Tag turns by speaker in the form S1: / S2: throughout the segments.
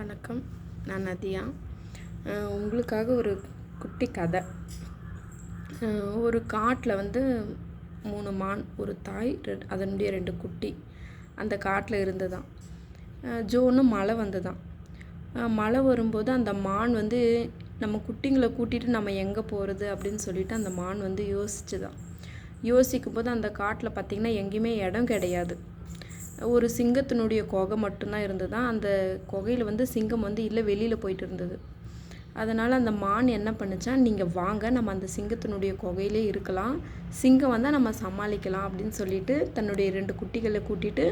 S1: வணக்கம். நான் நதியா. உங்களுக்காக ஒரு குட்டி கதை. ஒரு காட்டில் வந்து மூணு மான் ஒரு தாய் ரெட் அதனுடைய ரெண்டு குட்டி. அந்த காட்டில் இருந்து தான் ஜோன்னு மழை வந்து தான் மழை வரும்போது அந்த மான் வந்து நம்ம குட்டிங்களை கூட்டிகிட்டு நம்ம எங்கே போகிறது அப்படின்னு சொல்லிட்டு அந்த மான் வந்து யோசிச்சு தான் யோசிக்கும் போது அந்த காட்டில் பார்த்திங்கன்னா எங்கேயுமே இடம் கிடையாது. ஒரு சிங்கத்தினுடைய குகை மட்டும்தான் இருந்தது? அந்த குகையில் வந்து சிங்கம் வந்து இல்லை வெளியில் போயிட்டு இருந்தது. அதனால் அந்த மான் என்ன பண்ணுச்சா நீங்கள் வாங்க நம்ம அந்த சிங்கத்தினுடைய குகையிலே இருக்கலாம். சிங்கம் வந்தால் நம்ம சமாளிக்கலாம் அப்படின்னு சொல்லிட்டு தன்னுடைய ரெண்டு குட்டிகளை கூட்டிட்டு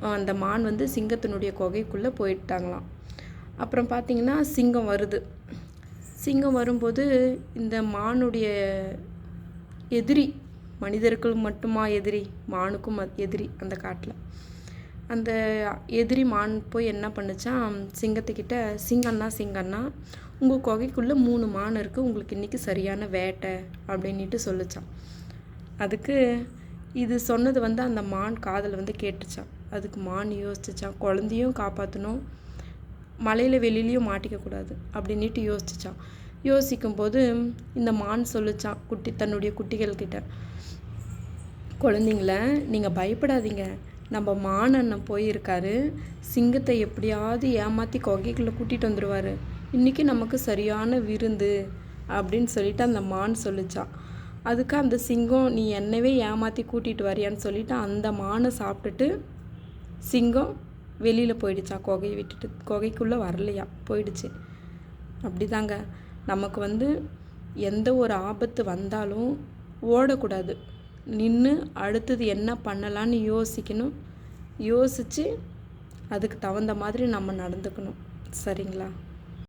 S1: அந்த மான் வந்து சிங்கத்தினுடைய குகைக்குள்ளே போயிட்டாங்களாம். அப்புறம் பார்த்திங்கன்னா சிங்கம் வருது. சிங்கம் வரும்போது இந்த மானுடைய எதிரி மனிதர்கள் மட்டுமா எதிரி? மானுக்கும் எதிரி அந்த காட்டில். அந்த எதிரி மான் போய் என்ன பண்ணுச்சான் சிங்கத்துக்கிட்ட சிங்கண்ணா சிங்கண்ணா உங்கள் குகைக்குள்ளே மூணு மான் இருக்குது உங்களுக்கு இன்றைக்கி சரியான வேட்டை அப்படின்ட்டு சொல்லுச்சான் அதுக்கு இது சொன்னது வந்து அந்த மான் காதில் வந்து கேட்டுச்சான் அதுக்கு மான் யோசிச்சுச்சான் குழந்தையும் காப்பாற்றணும் மலையில் வெளியிலையும் மாட்டிக்கக்கூடாது அப்படின்ட்டு யோசிச்சான் யோசிக்கும்போது இந்த மான் சொல்லுச்சான் குட்டி தன்னுடைய குட்டிகள்கிட்ட குழந்தைங்கள நீங்கள் பயப்படாதீங்க. நம்ம மான் அண்ணன் போயிருக்காரு. சிங்கத்தை எப்படியாவது ஏமாற்றி குகைக்குள்ளே கூட்டிகிட்டு வந்துடுவார் இன்றைக்கி நமக்கு சரியான விருந்து அப்படின்னு சொல்லிட்டு அந்த மான் சொல்லிச்சான் அதுக்கு அந்த சிங்கம் நீ என்னவே ஏமாற்றி கூட்டிகிட்டு வரியான்னு சொல்லிட்டு அந்த மானை சாப்பிட்டுட்டு சிங்கம் வெளியில் போயிடுச்சா. குகையை விட்டுட்டு குகைக்குள்ளே வரலையா? போயிடுச்சு. அப்படிதாங்க. நமக்கு வந்து எந்த ஒரு ஆபத்து வந்தாலும் ஓடக்கூடாது. நின்று அடுத்தது என்ன பண்ணலான்னு யோசிக்கணும். யோசித்து அதுக்கு தகுந்த மாதிரி நம்ம நடந்துக்கணும். சரிங்களா?